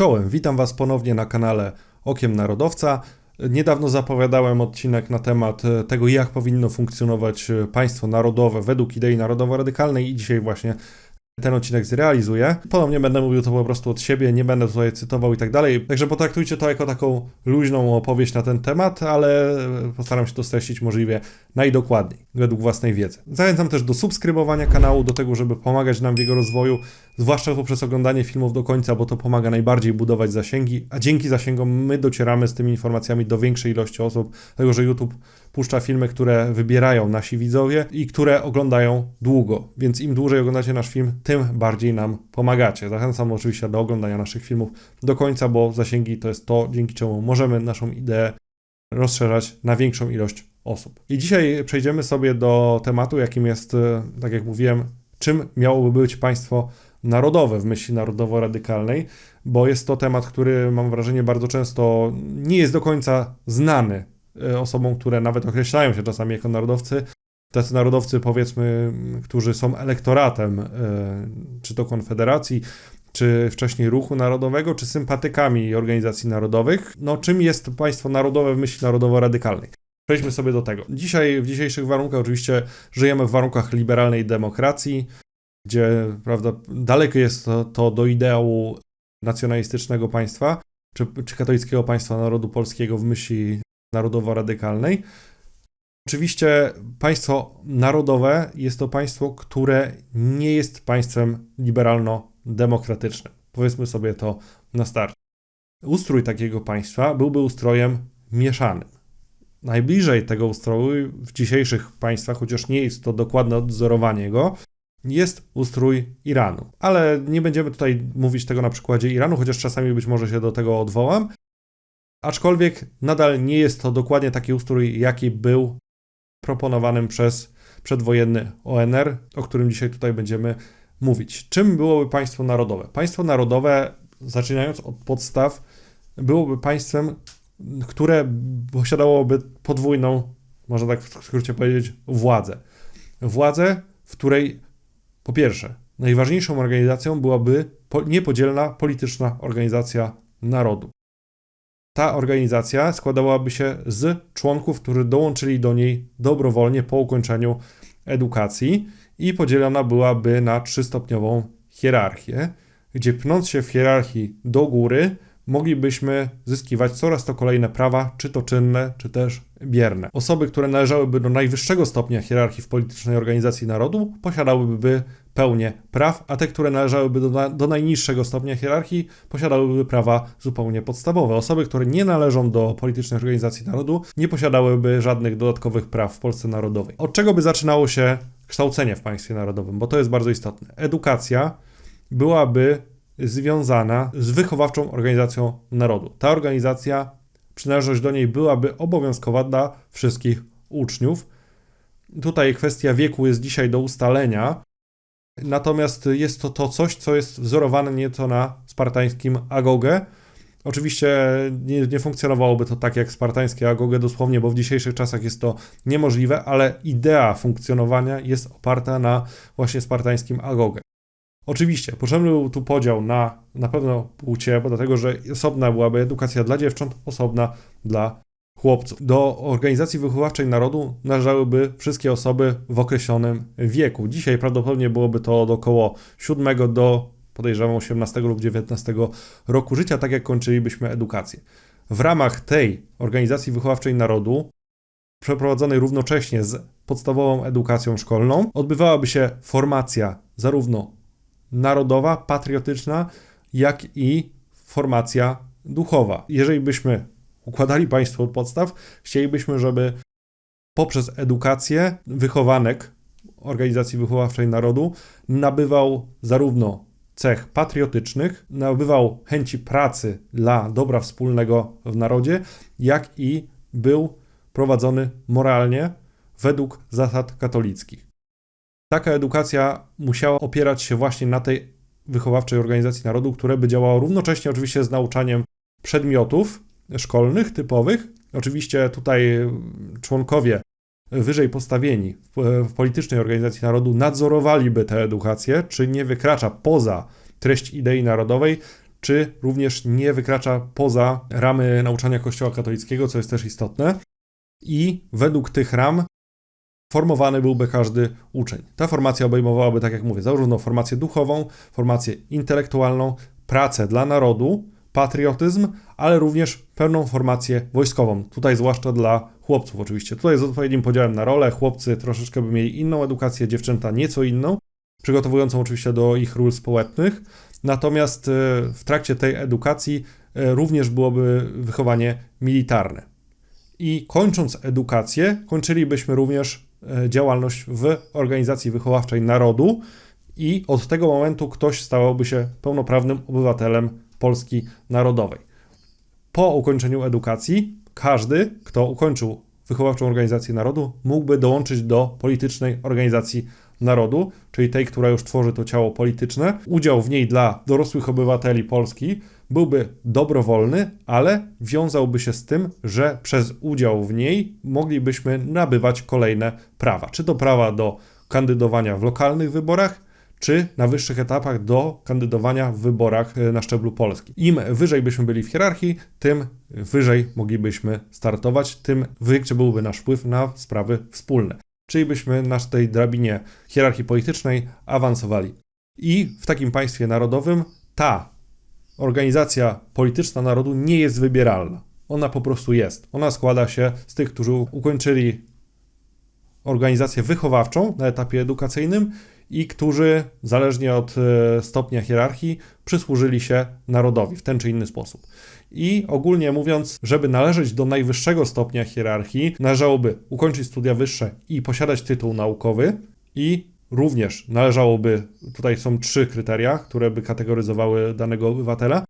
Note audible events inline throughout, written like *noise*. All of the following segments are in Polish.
Czołem, witam Was ponownie na kanale Okiem Narodowca. Niedawno zapowiadałem odcinek na temat e, tego, jak powinno funkcjonować e, państwo narodowe według idei narodowo-radykalnej i dzisiaj właśnie ten odcinek zrealizuję. Ponownie będę mówił to po prostu od siebie, nie będę tutaj cytował i tak dalej. Także potraktujcie to jako taką luźną opowieść na ten temat, ale postaram się to streścić możliwie najdokładniej, według własnej wiedzy. Zachęcam też do subskrybowania kanału, do tego, żeby pomagać nam w jego rozwoju, zwłaszcza poprzez oglądanie filmów do końca, bo to pomaga najbardziej budować zasięgi, a dzięki zasięgom my docieramy z tymi informacjami do większej ilości osób, dlatego że YouTube puszcza filmy, które wybierają nasi widzowie i które oglądają długo, więc im dłużej oglądacie nasz film, tym bardziej nam pomagacie. Zachęcam oczywiście do oglądania naszych filmów do końca, bo zasięgi to jest to, dzięki czemu możemy naszą ideę rozszerzać na większą ilość osób. I dzisiaj przejdziemy sobie do tematu, jakim jest, e, tak jak mówiłem, czym miałoby być państwo narodowe w myśli narodowo-radykalnej, bo jest to temat, który mam wrażenie bardzo często nie jest do końca znany osobom, które nawet określają się czasami jako narodowcy. Tacy narodowcy, powiedzmy, którzy są elektoratem, e, czy to Konfederacji, czy wcześniej Ruchu Narodowego, czy sympatykami organizacji narodowych. No, czym jest państwo narodowe w myśli narodowo-radykalnej? Przejdźmy sobie do tego. Dzisiaj, w dzisiejszych warunkach, oczywiście żyjemy w warunkach liberalnej demokracji, gdzie prawda, daleko jest to, to do ideału nacjonalistycznego państwa, czy, czy katolickiego państwa narodu polskiego w myśli narodowo-radykalnej. Oczywiście państwo narodowe jest to państwo, które nie jest państwem liberalno-demokratycznym. Powiedzmy sobie to na start. Ustrój takiego państwa byłby ustrojem mieszanym. Najbliżej tego ustroju w dzisiejszych państwach, chociaż nie jest to dokładne odzorowanie go, jest ustrój Iranu. Ale nie będziemy tutaj mówić tego na przykładzie Iranu, chociaż czasami być może się do tego odwołam. Aczkolwiek nadal nie jest to dokładnie taki ustrój, jaki był proponowanym przez przedwojenny ONR, o którym dzisiaj tutaj będziemy mówić. Czym byłoby państwo narodowe? Państwo narodowe, zaczynając od podstaw, byłoby państwem, które posiadałoby podwójną, można tak w skrócie powiedzieć, władzę. Władzę, w której po pierwsze, najważniejszą organizacją byłaby niepodzielna polityczna organizacja narodu. Ta organizacja składałaby się z członków, którzy dołączyli do niej dobrowolnie po ukończeniu edukacji i podzielona byłaby na trzystopniową hierarchię, gdzie pnąc się w hierarchii do góry, moglibyśmy zyskiwać coraz to kolejne prawa, czy to czynne, czy też bierne. Osoby, które należałyby do najwyższego stopnia hierarchii w politycznej organizacji narodu, posiadałyby pełnię praw, a te, które należałyby do, do najniższego stopnia hierarchii, posiadałyby prawa zupełnie podstawowe. Osoby, które nie należą do politycznej organizacji narodu, nie posiadałyby żadnych dodatkowych praw w Polsce Narodowej. Od czego by zaczynało się kształcenie w państwie narodowym? Bo to jest bardzo istotne. Edukacja byłaby związana z wychowawczą organizacją narodu. Ta organizacja, przynależność do niej byłaby obowiązkowa dla wszystkich uczniów. Tutaj kwestia wieku jest dzisiaj do ustalenia, natomiast jest to, to coś, co jest wzorowane nieco na spartańskim agogę. Oczywiście nie, nie, funkcjonowałoby to tak jak spartańskie agogę dosłownie, bo w dzisiejszych czasach jest to niemożliwe, ale idea funkcjonowania jest oparta na właśnie spartańskim agogę. Oczywiście, potrzebny był tu podział na na pewno płcie, bo dlatego, że osobna byłaby edukacja dla dziewcząt, osobna dla chłopców. Do organizacji wychowawczej narodu należałyby wszystkie osoby w określonym wieku. Dzisiaj prawdopodobnie byłoby to od około 7 do podejrzewam 18 lub 19 roku życia, tak jak kończylibyśmy edukację. W ramach tej organizacji wychowawczej narodu, przeprowadzonej równocześnie z podstawową edukacją szkolną, odbywałaby się formacja zarówno narodowa, patriotyczna, jak i formacja duchowa. Jeżeli byśmy układali państwo od podstaw, chcielibyśmy, żeby poprzez edukację wychowanek organizacji wychowawczej narodu nabywał zarówno cech patriotycznych, nabywał chęci pracy dla dobra wspólnego w narodzie, jak i był prowadzony moralnie według zasad katolickich. Taka edukacja musiała opierać się właśnie na tej wychowawczej organizacji narodu, które by działało równocześnie oczywiście z nauczaniem przedmiotów szkolnych, typowych. Oczywiście tutaj członkowie wyżej postawieni w, politycznej organizacji narodu nadzorowaliby tę edukację, czy nie wykracza poza treść idei narodowej, czy również nie wykracza poza ramy nauczania Kościoła katolickiego, co jest też istotne. I według tych ram formowany byłby każdy uczeń. Ta formacja obejmowałaby, tak jak mówię, zarówno formację duchową, formację intelektualną, pracę dla narodu, patriotyzm, ale również pełną formację wojskową. Tutaj zwłaszcza dla chłopców oczywiście. Tutaj z odpowiednim podziałem na rolę. Chłopcy troszeczkę by mieli inną edukację, dziewczęta nieco inną, przygotowującą oczywiście do ich ról społecznych. Natomiast e, w trakcie tej edukacji e, również byłoby wychowanie militarne. I kończąc edukację, kończylibyśmy również e, działalność w organizacji wychowawczej narodu, i od tego momentu ktoś stałby się pełnoprawnym obywatelem Polski Narodowej. Po ukończeniu edukacji każdy, kto ukończył wychowawczą organizację narodu, mógłby dołączyć do politycznej organizacji narodu, czyli tej, która już tworzy to ciało polityczne. Udział w niej dla dorosłych obywateli Polski byłby dobrowolny, ale wiązałby się z tym, że przez udział w niej moglibyśmy nabywać kolejne prawa. Czy to prawa do kandydowania w lokalnych wyborach, czy na wyższych etapach do kandydowania w wyborach e, na szczeblu polskim. Im wyżej byśmy byli w hierarchii, tym wyżej moglibyśmy startować, tym większy byłby nasz wpływ na sprawy wspólne. Czyli byśmy na tej drabinie hierarchii politycznej awansowali. I w takim państwie narodowym ta organizacja polityczna narodu nie jest wybieralna. Ona po prostu jest. Ona składa się z tych, którzy ukończyli organizację wychowawczą na etapie edukacyjnym i którzy, zależnie od e, stopnia hierarchii, przysłużyli się narodowi w ten czy inny sposób. I ogólnie mówiąc, żeby należeć do najwyższego stopnia hierarchii, należałoby ukończyć studia wyższe i posiadać tytuł naukowy, i również należałoby, tutaj są trzy kryteria, które by kategoryzowały danego obywatela.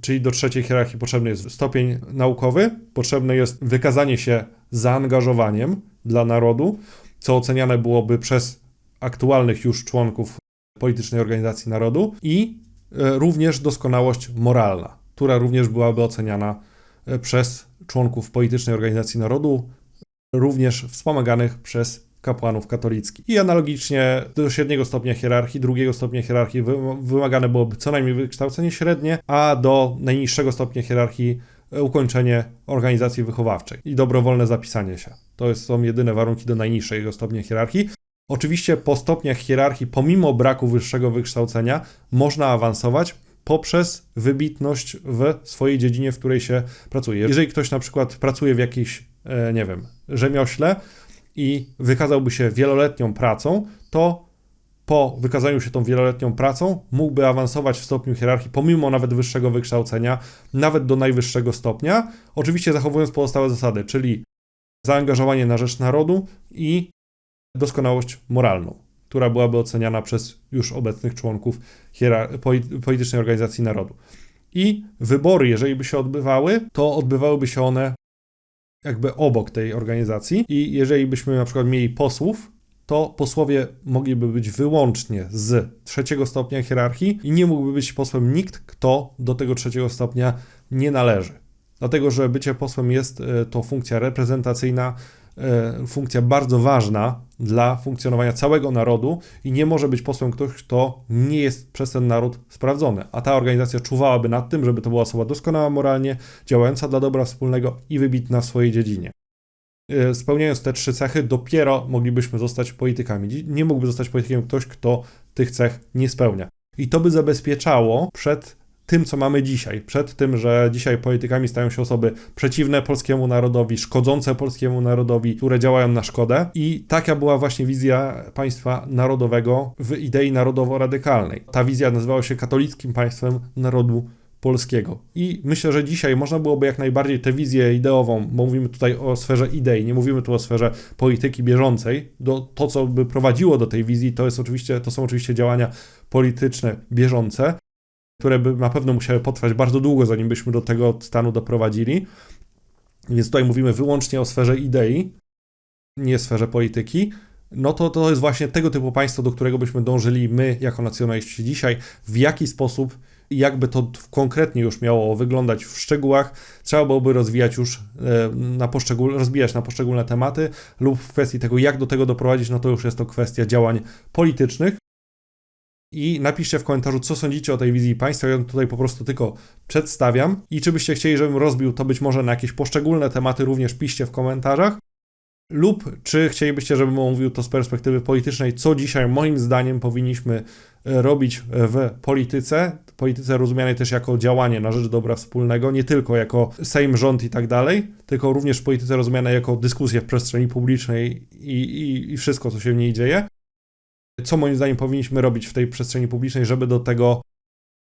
Czyli do trzeciej hierarchii potrzebny jest stopień naukowy, potrzebne jest wykazanie się zaangażowaniem dla narodu, co oceniane byłoby przez aktualnych już członków politycznej organizacji narodu i e, również doskonałość moralna, która również byłaby oceniana e, przez członków politycznej organizacji narodu, również wspomaganych przez kapłanów katolickich. I analogicznie do średniego stopnia hierarchii, drugiego stopnia hierarchii wymagane byłoby co najmniej wykształcenie średnie, a do najniższego stopnia hierarchii e, ukończenie organizacji wychowawczej i dobrowolne zapisanie się. To są jedyne warunki do najniższego stopnia hierarchii. Oczywiście po stopniach hierarchii, pomimo braku wyższego wykształcenia, można awansować poprzez wybitność w swojej dziedzinie, w której się pracuje. Jeżeli ktoś na przykład pracuje w jakiejś, e, nie wiem, rzemiośle i wykazałby się wieloletnią pracą, to po wykazaniu się tą wieloletnią pracą mógłby awansować w stopniu hierarchii, pomimo nawet wyższego wykształcenia, nawet do najwyższego stopnia, oczywiście zachowując pozostałe zasady, czyli zaangażowanie na rzecz narodu i doskonałość moralną, która byłaby oceniana przez już obecnych członków politycznej organizacji narodu. I wybory, jeżeli by się odbywały, to odbywałyby się one jakby obok tej organizacji. I jeżeli byśmy na przykład mieli posłów, to posłowie mogliby być wyłącznie z trzeciego stopnia hierarchii i nie mógłby być posłem nikt, kto do tego trzeciego stopnia nie należy. Dlatego, że bycie posłem jest e, to funkcja reprezentacyjna, funkcja bardzo ważna dla funkcjonowania całego narodu i nie może być posłem ktoś, kto nie jest przez ten naród sprawdzony. A ta organizacja czuwałaby nad tym, żeby to była osoba doskonała moralnie, działająca dla dobra wspólnego i wybitna w swojej dziedzinie. E, spełniając te trzy cechy, dopiero moglibyśmy zostać politykami. Nie mógłby zostać politykiem ktoś, kto tych cech nie spełnia. I to by zabezpieczało przed tym, co mamy dzisiaj, przed tym, że dzisiaj politykami stają się osoby przeciwne polskiemu narodowi, szkodzące polskiemu narodowi, które działają na szkodę. I taka była właśnie wizja państwa narodowego w idei narodowo-radykalnej. Ta wizja nazywała się katolickim państwem narodu polskiego. I myślę, że dzisiaj można byłoby jak najbardziej tę wizję ideową, bo mówimy tutaj o sferze idei, nie mówimy tu o sferze polityki bieżącej, do, to co by prowadziło do tej wizji, to jest oczywiście, to są oczywiście działania polityczne bieżące, które by na pewno musiały potrwać bardzo długo, zanim byśmy do tego stanu doprowadzili. Więc tutaj mówimy wyłącznie o sferze idei, nie sferze polityki. No to to jest właśnie tego typu państwo, do którego byśmy dążyli my jako nacjonaliści dzisiaj. W jaki sposób jakby to konkretnie już miało wyglądać w szczegółach, trzeba byłoby rozwijać już e, na poszczegól, rozbijać na poszczególne tematy lub w kwestii tego, jak do tego doprowadzić, no to już jest to kwestia działań politycznych. I napiszcie w komentarzu, co sądzicie o tej wizji państwa. Ja ją tutaj po prostu tylko przedstawiam. I czy byście chcieli, żebym rozbił to być może na jakieś poszczególne tematy, również piszcie w komentarzach. Lub czy chcielibyście, żebym omówił to z perspektywy politycznej, co dzisiaj moim zdaniem powinniśmy e, robić w polityce, polityce rozumianej też jako działanie na rzecz dobra wspólnego, nie tylko jako Sejm, rząd i tak dalej, tylko również w polityce rozumianej jako dyskusję w przestrzeni publicznej i, i, i wszystko, co się w niej dzieje. Co moim zdaniem powinniśmy robić w tej przestrzeni publicznej, żeby do tego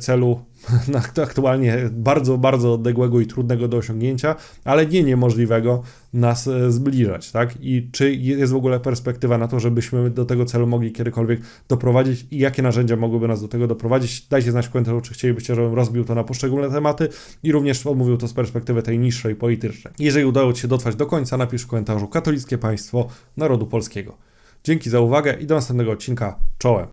celu *laughs* aktualnie bardzo, bardzo odległego i trudnego do osiągnięcia, ale nie niemożliwego nas e, zbliżać, tak? I czy jest w ogóle perspektywa na to, żebyśmy do tego celu mogli kiedykolwiek doprowadzić i jakie narzędzia mogłyby nas do tego doprowadzić? Dajcie znać w komentarzu, czy chcielibyście, żebym rozbił to na poszczególne tematy i również omówił to z perspektywy tej niższej politycznej. Jeżeli udało Ci się dotrwać do końca, napisz w komentarzu katolickie państwo narodu polskiego. Dzięki za uwagę i do następnego odcinka. Czołem!